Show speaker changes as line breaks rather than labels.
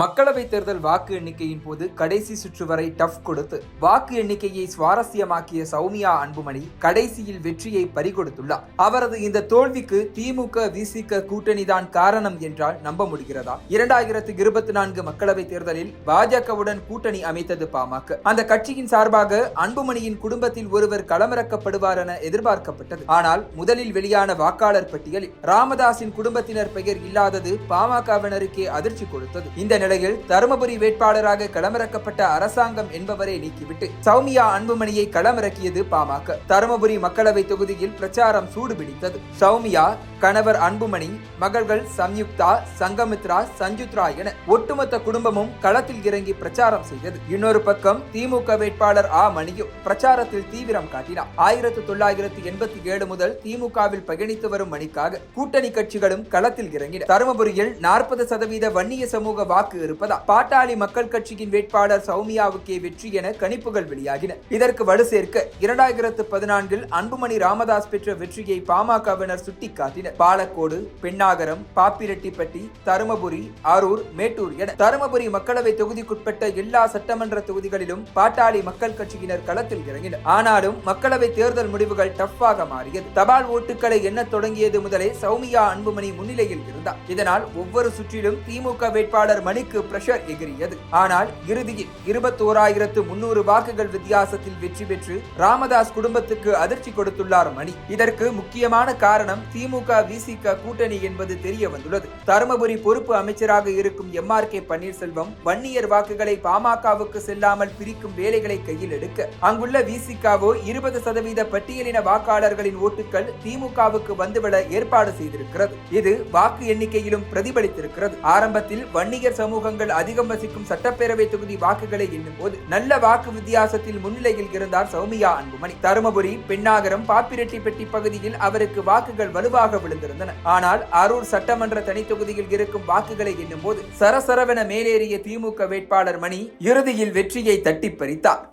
மக்களவை தேர்தல் வாக்கு எண்ணிக்கையின் போது கடைசி சுற்று வரை டஃப் கொடுத்து வாக்கு எண்ணிக்கையை சுவாரஸ்யமாக்கிய சௌமியா அன்புமணி கடைசியில் வெற்றியை பறிகொடுத்துள்ளார். அவரது இந்த தோல்விக்கு திமுக விசிக கூட்டணிதான் காரணம் என்றால் நம்ப முடிகிறதா? இரண்டாயிரத்து இருபத்தி நான்கு மக்களவைத் தேர்தலில் பாஜகவுடன் கூட்டணி அமைத்தது பாமக. அந்த கட்சியின் சார்பாக அன்புமணியின் குடும்பத்தில் ஒருவர் களமிறக்கப்படுவார் என எதிர்பார்க்கப்பட்டது. ஆனால் முதலில் வெளியான வாக்காளர் பட்டியலில் ராமதாஸின் குடும்பத்தினர் பெயர் இல்லாதது பாமகவினருக்கே அதிர்ச்சி கொடுத்தது. இந்த நிலையில் தருமபுரி வேட்பாளராக களமிறக்கப்பட்ட அரசாங்கம் என்பவரை நீக்கிவிட்டு சௌமியா அன்புமணியை களமிறக்கியது பாமக. தருமபுரி மக்களவை தொகுதியில் பிரச்சாரம் சூடுபிடித்தது. சௌமியா கணவர் அன்புமணி மகள்கள் சம்யுக்தா சங்கமித்ரா சஞ்சுத்ரா என ஒட்டுமொத்த குடும்பமும் களத்தில் இறங்கி பிரச்சாரம் செய்தது. இன்னொரு பக்கம் திமுக வேட்பாளர் ஆ. மணியும் பிரச்சாரத்தில் தீவிரம் காட்டினார். ஆயிரத்தி தொள்ளாயிரத்தி எண்பத்தி ஏழு முதல் திமுகவில் பயணித்து வரும் மணிக்காக கூட்டணி கட்சிகளும் களத்தில் இறங்கின. தருமபுரியில் நாற்பது சதவீத வன்னிய சமூக வாக்கு இருப்பதா பாட்டாளி மக்கள் கட்சியின் வேட்பாளர் சௌமியாவுக்கே வெற்றி என கணிப்புகள் வெளியாகின. இதற்கு வலு சேர்க்க இரண்டாயிரத்து பதினான்கில் அன்புமணி ராமதாஸ் பெற்ற வெற்றியை பாமகவினர் சுட்டிக்காட்டினர். பாலக்கோடு பெண்ணாகரம் பாப்பிரெட்டிப்பட்டி தருமபுரி அரூர் மேட்டூர் என தருமபுரி மக்களவை தொகுதிக்குட்பட்ட எல்லா சட்டமன்ற தொகுதிகளிலும் பாட்டாளி மக்கள் கட்சியினர் களத்தில் இறங்கினர். ஆனாலும் மக்களவை தேர்தல் முடிவுகள் டஃப்பாக மாறியது. தபால் ஓட்டுகளை எண்ண தொடங்கியது முதலே சௌமியா அன்புமணி முன்னிலையில் இருந்தார். இதனால் ஒவ்வொரு சுற்றிலும் திமுக வேட்பாளர் மணி அணிக்கு பிரஷர் எகிரியது ஆனால் இறுதியில் இருபத்தோராயிரத்து முன்னூறு வாக்குகள் வித்தியாசத்தில் வெற்றி பெற்று ராமதாஸ் குடும்பத்துக்கு அதிர்ச்சி கொடுத்துள்ளார் மணி. இதற்கு முக்கியமான காரணம் திமுக விசிக கூட்டணி என்பது தெரிய வந்துள்ளது. தருமபுரி பொறுப்பு அமைச்சராக இருக்கும் M R K Panneerselvam Vanniyar வாக்குகளை பாமகவுக்கு செல்லாமல் பிரிக்கும் வேலைகளை கையில் எடுக்க அங்குள்ள விசிகாவோ இருபது சதவீத பட்டியலின வாக்காளர்களின் ஓட்டுகள் திமுகவுக்கு வந்துவிட ஏற்பாடு செய்திருக்கிறது. இது வாக்கு எண்ணிக்கையிலும் பிரதிபலித்திருக்கிறது. ஆரம்பத்தில் வன்னியர் சமூகங்கள் அதிகம் வசிக்கும் சட்டப்பேரவை தொகுதி வாக்குகளை எண்ணும் போது நல்ல வாக்கு வித்தியாசத்தில் முன்னிலையில் இருந்தார் சௌமியா அன்புமணி. தருமபுரி பெண்ணாகரம் பாப்பிரெட்டிப்பட்டி பகுதியில் அவருக்கு வாக்குகள் வலுவாக விழுந்திருந்தன. ஆனால் அரூர் சட்டமன்ற தனி தொகுதியில் இருக்கும் வாக்குகளை எண்ணும் போது சரசரவென மேலேறிய திமுக வேட்பாளர் மணி இறுதியில் வெற்றியை தட்டி பறித்தார்.